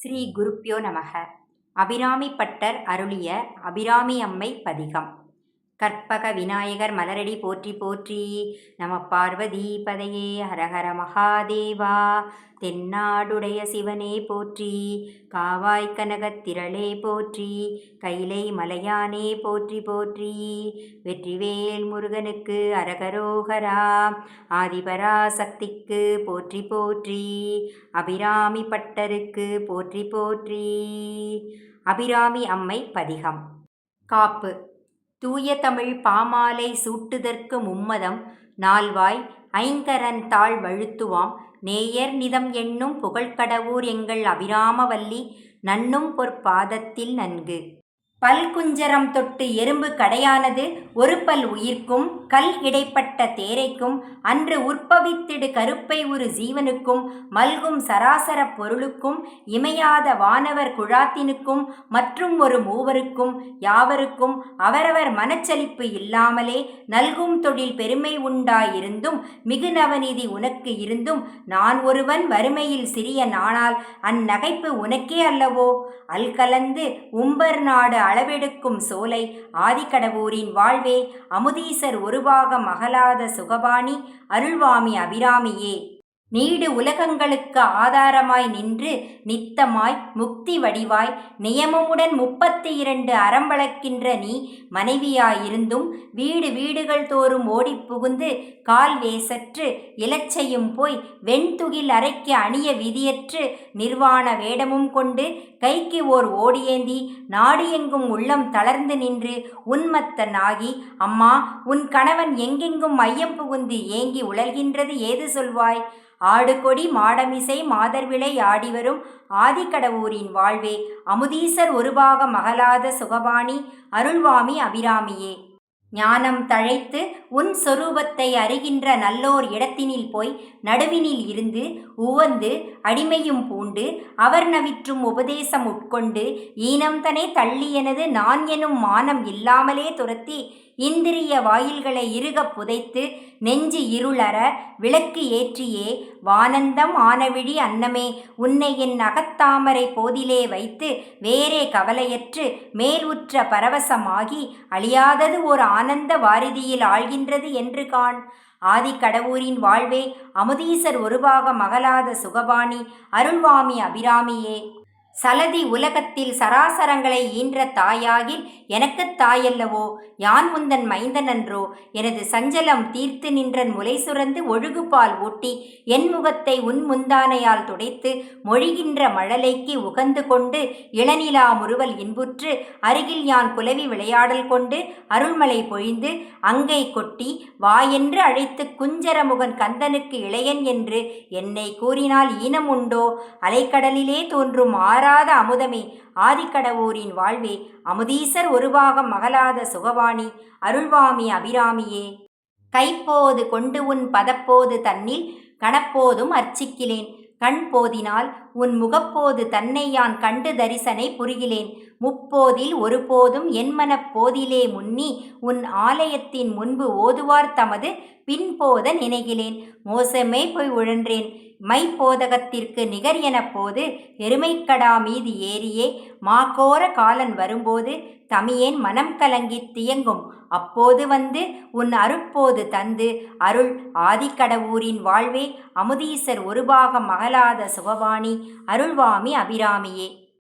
ஸ்ரீ குருப்பியோ நமக. அபிராமி பட்டர் அருளிய அபிராமி அம்மை பதிகம். கற்பக விநாயகர் மலரடி போற்றி போற்றி. நம பார்வதி பதையே ஹரஹர மகாதேவா. தென்னாடுடைய சிவனே போற்றி காவாய் கனகத்திரளே போற்றி கைலை மலையானே போற்றி போற்றி. வெற்றிவேல் முருகனுக்கு அரகரோகரா ஆதிபராசக்திக்கு போற்றி போற்றி அபிராமி பட்டருக்கு போற்றி போற்றி. அபிராமி அம்மை பதிகம். காப்பு. தூய தமிழ் பாமாலை சூட்டுதற்கு மும்மதம் நால்வாய் ஐங்கரன் தாழ் வழுத்துவாம். நேயர் நிதம் என்னும் புகழ்கடவூர் எங்கள் அபிராமவல்லி நன்னும் பொற்பாதத்தில் நன்கு. பல்குஞ்சரம் தொட்டு எறும்பு கடையானது ஒரு பல் உயிர்க்கும் கல் இடைப்பட்ட தேரைக்கும் அன்று உற்பவித்திடு கருப்பை ஒரு ஜீவனுக்கும் மல்கும் சராசர பொருளுக்கும் இமையாத வானவர் குழாத்தினுக்கும் மற்றும் ஒரு மூவருக்கும் யாவருக்கும் அவரவர் மனச்சலிப்பு இல்லாமலே நல்கும் தொழில் பெருமை உண்டாயிருந்தும் மிகு நவநீதி உனக்கு இருந்தும் நான் ஒருவன் வறுமையில் சிறிய நானால் அந்நகைப்பு உனக்கே அல்லவோ? அல்கலந்து உம்பர் நாடு அளவெடுக்கும் சோலை ஆதிக்கடவூரின் வாழ்வே அமுதீசர் ஒருவாக மகளாத சுகபாணி அருள்வாமி அபிராமியே. நீடு உலகங்களுக்கு ஆதாரமாய் நின்று நித்தமாய் முக்தி வடிவாய் நியமமுடன் முப்பத்தி இரண்டு அறம்பளக்கின்ற நீ மனைவியாயிருந்தும் வீடு வீடுகள் தோறும் ஓடிப் புகுந்து கால் வேசற்று இலச்சையும் போய் வெண்துகில் அரைக்கு அணிய விதியற்று நிர்வாண வேடமும் கொண்டு கைக்கு ஓர் ஓடியேந்தி நாடியெங்கும் உள்ளம் தளர்ந்து நின்று உன்மத்தனாகி அம்மா உன் கணவன் எங்கெங்கும் மையம் புகுந்து ஏங்கி உழல்கின்றது ஏது சொல்வாய்? ஆடுகொடி மாடமிசை மாதர்விளை ஆடிவரும் ஆதிக்கடவூரின் வாழ்வே அமுதீசர் ஒருபாக மகளாத சுகபாணி அருள்வாமி அபிராமியே. ஞானம் தழைத்து உன் சொரூபத்தை அறிகின்ற நல்லோர் இடத்தினில் போய் நடுவினில் இருந்து உவந்து அடிமையும் பூண்டு அவர் நவிற்றும் உபதேசம் உட்கொண்டு ஈனம் தனே தள்ளியனது நான் எனும் மானம் இல்லாமலே துரத்தி இந்திரிய வாயில்களை இறுகப் புதைத்து நெஞ்சு இருளற விளக்கு ஏற்றியே வானந்தம் ஆனவிழி அன்னமே உன்னை என் அகத்தாமரை போதிலே வைத்து வேறே கவலையற்று மேல் உற்ற பரவசமாகி அழியாதது ஓர் ஆனந்த வாரிதியில் ஆழ்கின்றது என்று காண். ஆதிக்கடவூரின் வாழ்வே அமுதீசர் ஒருபாக மகளாத சுகபாணி அருள்வாமி அபிராமியே. சலதி உலகத்தில் சராசரங்களை ஈன்ற தாயாகில் எனக்குத் தாயல்லவோ? யான் முந்தன் மைந்தனன்றோ? எனது சஞ்சலம் தீர்த்து நின்றன் முலை சுரந்து ஒழுகுபால் ஊட்டி என் முகத்தை உன் முந்தானையால் துடைத்து மொழிகின்ற மழலைக்கு உகந்து கொண்டு இளநிலா முறுவல் இன்புற்று அருகில் யான் குலவி விளையாடல் கொண்டு அருள்மலை பொழிந்து அங்கை கொட்டி வாயென்று அழைத்து குஞ்சரமுகன் கந்தனுக்கு இளையன் என்று என்னை கூறினால் ஈனம் உண்டோ அலைக்கடலிலே தோன்றும் ஆறாத அமுதமே. ஆதிக்கடவூரின் வாழ்வே அமுதீசர் ஒருவாகம் மகளாத சுகவாணி அருள்வாமி அபிராமியே. கைப்போது கொண்டு உன் பதப்போது தன்னில் கணப்போதும் அர்ச்சிக்கிலேன். கண் போதினால் உன் முகப்போது தன்னை யான் கண்டு தரிசனை புரிகிலேன் முப்போதில் ஒருபோதும் என் மனப்போதிலே முன்னி உன் ஆலயத்தின் முன்பு ஓதுவார் தமது பின்போத நினைகிலேன். மோசமே போய் உழன்றேன். மைப்போதகத்திற்கு நிகர் என போது எருமைக்கடா மீது ஏறியே மாகோர காலன் வரும்போது தமியேன் மனம் கலங்கித் தியங்கும். அப்போது வந்து உன் அருட்போது தந்து அருள் ஆதிக்கடவூரின் வாழ்வே அமுதீசர் ஒருபாக மகளாத சுகவாணி அருள்வாமி அபிராமியே.